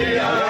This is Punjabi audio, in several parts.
ਇਹ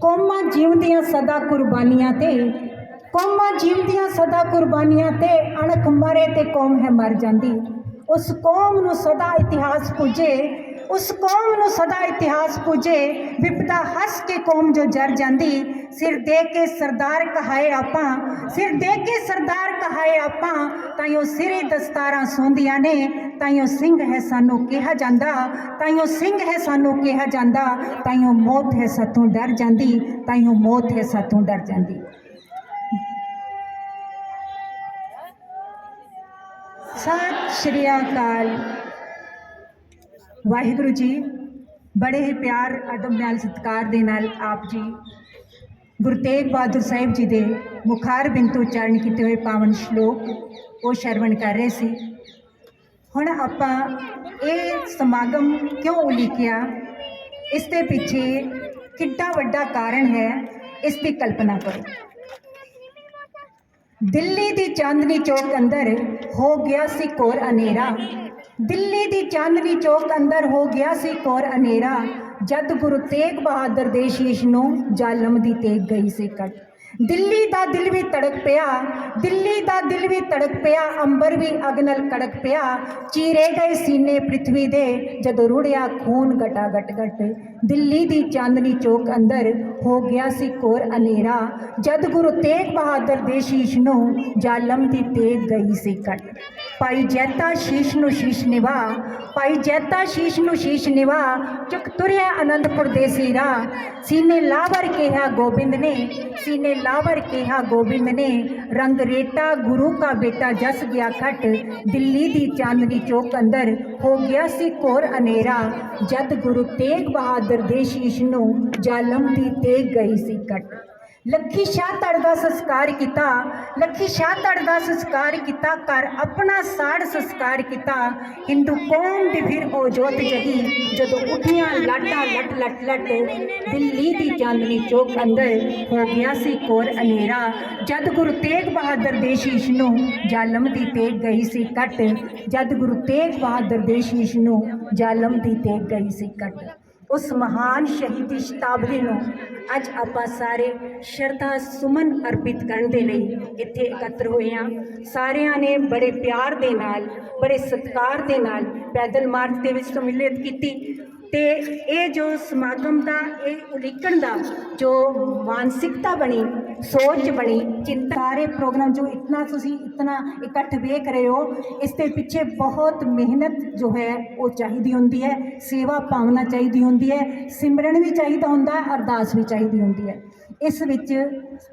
ਕੌਮਾਂ ਜਿਉਂਦੀਆਂ ਸਦਾ ਕੁਰਬਾਨੀਆਂ ਤੇ, ਕੌਮਾਂ ਜਿਉਂਦੀਆਂ ਸਦਾ ਕੁਰਬਾਨੀਆਂ ਤੇ ਅਣਖ ਮਰੇ ਤੇ ਕੌਮ ਹੈ ਮਰ ਜਾਂਦੀ। ਉਸ ਕੌਮ ਨੂੰ ਸਦਾ ਇਤਿਹਾਸ ਪੁੱਜੇ ਉਸ ਕੌਮ ਨੂੰ ਸਦਾ ਇਤਿਹਾਸ ਪੁੱਜੇ, ਵਿਪਦਾ ਹੱਸ ਕੇ ਕੌਮ ਜੋ ਜਰ ਜਾਂਦੀ, ਸਿਰ ਦੇ ਕੇ ਸਰਦਾਰ ਕਹਾਏ ਆਪਾਂ, ਸਿਰ ਦੇ ਕੇ ਸਰਦਾਰ ਕਹਾਏ ਆਪਾਂ, ਤਾਈਓ ਸਿਰੇ ਦਸਤਾਰਾਂ ਸੌਂਦੀਆਂ ਨੇ, ਤਾਈਓ ਸਿੰਘ ਹੈ ਸਾਨੂੰ ਕਿਹਾ ਜਾਂਦਾ, ਤਾਈਓ ਸਿੰਘ ਹੈ ਸਾਨੂੰ ਕਿਹਾ ਜਾਂਦਾ, ਤਾਈਓ ਮੌਤ ਹੈ ਸਾਥੋਂ ਡਰ ਜਾਂਦੀ, ਤਾਈਓ ਮੌਤ ਹੈ ਸਾਥੋਂ ਡਰ ਜਾਂਦੀ। ਸਤਿ ਸ਼੍ਰੀ ਅਕਾਲ। ਵਾਹਿਗੁਰੂ ਜੀ, ਬੜੇ ਹੀ ਪਿਆਰ, ਅਦਬ ਨਾਲ, ਸਤਿਕਾਰ ਦੇ ਨਾਲ ਆਪ ਜੀ ਗੁਰੂ ਤੇਗ ਬਹਾਦਰ ਸਾਹਿਬ ਜੀ ਦੇ ਮੁਖਾਰ ਬਿੰਦ ਉਚਾਰਨ ਕੀਤੇ ਹੋਏ ਪਾਵਨ ਸ਼ਲੋਕ ਉਹ ਸ਼ਰਵਣ ਕਰ ਰਹੇ ਸੀ। ਹੁਣ ਆਪਾਂ ਇਹ ਸਮਾਗਮ ਕਿਉਂ ਉਲੀਕਿਆ? ਇਸ ਦੇ ਪਿੱਛੇ ਕਿੱਡਾ ਵੱਡਾ ਕਾਰਨ ਹੈ, ਇਸ ਦੀ ਕਲਪਨਾ ਕਰੋ। ਦਿੱਲੀ ਦੀ ਚਾਂਦਨੀ ਚੌਕ ਅੰਦਰ ਹੋ ਗਿਆ ਸੀ ਕੋਰ ਹਨੇਰਾ। ਦਿੱਲੀ ਦੀ ਚਾਂਦਨੀ ਚੌਕ ਅੰਦਰ ਹੋ ਗਿਆ ਸੀ ਕੋਰ ਅਨੇਰਾ ਜਦ ਗੁਰੂ ਤੇਗ ਬਹਾਦਰ ਦੇ ਸ਼ੀਸ਼ ਨੂੰ ਜ਼ਾਲਮ ਦੀ ਤੇਗ ਗਈ ਸੀ ਕੱਟ। ਦਿੱਲੀ ਦਾ ਦਿਲ ਵੀ ਤੜਕ ਪਿਆ, ਦਿੱਲੀ ਦਾ ਦਿਲ ਵੀ ਤੜਕ ਪਿਆ, ਅੰਬਰ ਵੀ ਅਗ ਨਾਲ ਕੜਕ ਪਿਆ। ਚੀਰੇ ਗਏ ਸੀਨੇ ਪ੍ਰਿਥਵੀ ਦੇ, ਜਦੋਂ ਰੁੜਿਆ ਖੂਨ ਗਟਾ ਗਟ ਗਟ ਦਿੱਲੀ ਦੀ ਚਾਂਦਨੀ ਚੌਕ ਅੰਦਰ ਹੋ ਗਿਆ ਸੀ ਕੋਰ ਹਨੇਰਾ। ਜਦ ਗੁਰੂ ਤੇਗ ਬਹਾਦਰ ਦੇ ਸ਼ੀਸ਼ ਨੂੰ ਜਾਲਮ ਦੀ ਤੇਗ ਗਈ ਸੀ ਕੱਟ ਭਾਈ ਜੈਤਾ ਸ਼ੀਸ਼ ਨੂੰ ਸ਼ੀਸ਼ ਨਿਵਾ, ਭਾਈ ਜੈਤਾ ਸ਼ੀਸ਼ ਨੂੰ ਸ਼ੀਸ਼ ਨਿਵਾ, ਚੁੱਕ ਤੁਰਿਆ ਅਨੰਦਪੁਰ ਦੇ ਸੀਰਾ। ਸੀਨੇ ਲਾਵਰ ਕਿਹਾ ਗੋਬਿੰਦ ਨੇ, ਸੀਨੇ ਲਾਵਰ ਕਿਹਾ, ਗੋਬਿੰਦ ਨੇ ਰੰਗ ਰੇਟਾ ਗੁਰੂ ਕਾ ਬੇਟਾ ਜਸ ਗਿਆ ਖਟ, ਦਿੱਲੀ ਦੀ ਚਾਂਦਨੀ ਚੌਕ ਅੰਦਰ ਹੋ ਗਿਆ ਸੀ ਘੋਰ ਅਨੇਰਾ ਜਦ ਗੁਰੂ ਤੇਗ ਬਹਾਦਰ ਦੇ ਸ਼ੀਸ਼ ਨੂੰ ਜਾਲਮ ਦੀ ਤੇਗ ਗਈ ਸੀ ਕੱਟ। ਲੱਖੀ ਸ਼ਾਹ ਤੜ ਦਾ ਸੰਸਕਾਰ ਕੀਤਾ, ਲੱਖੀ ਸ਼ਾਹ ਤੜ ਦਾ ਸੰਸਕਾਰ ਕੀਤਾ ਕਰ ਆਪਣਾ ਸਾੜ ਸੰਸਕਾਰ ਕੀਤਾ। ਹਿੰਦੂ ਕੌਮ ਦੀ ਫਿਰ ਉਹ ਜੋਤ ਜਗੀ, ਜਦੋਂ ਉੱਠੀਆਂ ਲਾਟਾਂ ਲੱਟ ਲਟ ਲੱਟ, ਦਿੱਲੀ ਦੀ ਚਾਂਦਨੀ ਚੌਕ ਅੰਦਰ ਹੋ ਗਿਆ ਸੀ ਕੋਰ ਅਨੇਰਾ ਜਦ ਗੁਰੂ ਤੇਗ ਬਹਾਦਰ ਦੇ ਸ਼ੀਸ਼ ਨੂੰ ਜਾਲਮ ਦੀ ਤੇਗ ਗਈ ਸੀ ਕੱਟ, ਜਦ ਗੁਰੂ ਤੇਗ ਬਹਾਦਰ ਦੇ ਸ਼ੀਸ਼ ਨੂੰ ਜਾਲਮ ਦੀ ਤੇਗ ਗਈ ਸੀ ਕੱਟ। ਉਸ ਮਹਾਨ ਸ਼ਹੀਦੀ ਸ਼ਤਾਬਦੀ ਨੂੰ ਅੱਜ ਆਪਾਂ ਸਾਰੇ ਸ਼ਰਧਾ ਸੁਮਨ ਅਰਪਿਤ ਕਰਨ ਦੇ ਲਈ ਇੱਥੇ ਇਕੱਤਰ ਹੋਏ ਹਾਂ। ਸਾਰਿਆਂ ਨੇ ਬੜੇ ਪਿਆਰ ਦੇ ਨਾਲ, ਬੜੇ ਸਤਿਕਾਰ ਦੇ ਨਾਲ ਪੈਦਲ ਮਾਰਚ ਦੇ ਵਿੱਚ ਸਮੂਲੀਅਤ ਕੀਤੀ ਤੇ ਇਹ ਜੋ ਸਮਾਗਮ ਦਾ, ਇਹ ਉਲੀਕਣ ਦਾ ਜੋ ਮਾਨਸਿਕਤਾ ਬਣੀ ਸੋਚ ਬਣੀ, ਚਿੰਤਾ ਸਾਰੇ ਪ੍ਰੋਗਰਾਮ ਜੋ ਇਤਨਾ ਤੁਸੀਂ ਇਤਨਾ ਇਕੱਠ ਵੇਖ ਰਹੇ ਹੋ, ਇਸ ਦੇ ਪਿੱਛੇ ਬਹੁਤ ਮਿਹਨਤ ਜੋ ਹੈ, ਉਹ ਚਾਹੀਦੀ ਹੁੰਦੀ ਹੈ, ਸੇਵਾ ਭਾਵਨਾ ਚਾਹੀਦੀ ਹੁੰਦੀ ਹੈ, ਸਿਮਰਨ ਵੀ ਚਾਹੀਦਾ ਹੁੰਦਾ ਹੈ ਅਰਦਾਸ ਵੀ ਚਾਹੀਦੀ ਹੁੰਦੀ ਹੈ। ਇਸ ਵਿੱਚ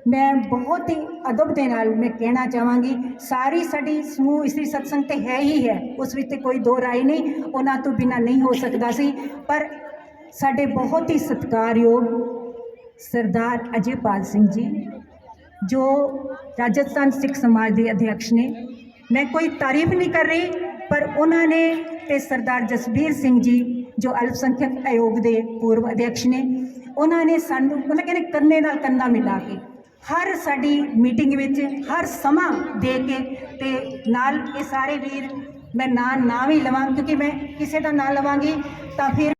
ਮੈਂ ਬਹੁਤ ਹੀ ਅਦਬ ਦੇ ਨਾਲ ਮੈਂ ਕਹਿਣਾ ਚਾਹਾਂਗੀ, ਸਾਰੀ ਸਾਡੀ ਸਮੂਹ ਇਸਤਰੀ ਸਤਸੰਗ ਤੇ ਹੈ ਹੀ ਹੈ, ਉਸ ਵਿੱਚ ਤੇ ਕੋਈ ਦੋ ਰਾਏ ਨਹੀਂ, ਉਹਨਾਂ ਤੋਂ ਬਿਨਾ ਨਹੀਂ ਹੋ ਸਕਦਾ ਸੀ, ਪਰ ਸਾਡੇ ਬਹੁਤ ਹੀ ਸਤਿਕਾਰਯੋਗ ਸਰਦਾਰ ਅਜੇਪਾਲ ਸਿੰਘ ਜੀ ਜੋ ਰਾਜਸਥਾਨ ਸਿੱਖ ਸਮਾਜ ਦੇ ਅਧਿਕਸ਼ ਨੇ। ਮੈਂ ਕੋਈ ਤਾਰੀਫ ਨਹੀਂ ਕਰ ਰਹੀ, ਪਰ ਉਹਨਾਂ ਨੇ ਤੇ ਸਰਦਾਰ ਜਸਬੀਰ ਸਿੰਘ ਜੀ, ਜੋ ਅਲਪਸੰਖਿਅਕ ਆਯੋਗ ਦੇ ਪੂਰਵ ਅਧਿਕਸ਼ ਨੇ, ਉਹਨਾਂ ਨੇ ਸਾਨੂੰ ਮਤਲਬ ਕਹਿੰਦੇ ਕੰਨੇ ਨਾਲ ਕੰਨਾ ਮਿਲਾ ਕੇ ਹਰ ਸਾਡੀ ਮੀਟਿੰਗ ਵਿੱਚ ਹਰ ਸਮਾਂ ਦੇ ਕੇ ਤੇ ਨਾਲ ਇਹ ਸਾਰੇ ਵੀਰ ਮੈਂ ਨਾਂ ਨਾ ਵੀ ਲਵਾਂ, ਕਿਉਂਕਿ ਮੈਂ ਕਿਸੇ ਦਾ ਨਾਂ ਲਵਾਂਗੀ ਤਾਂ ਫਿਰ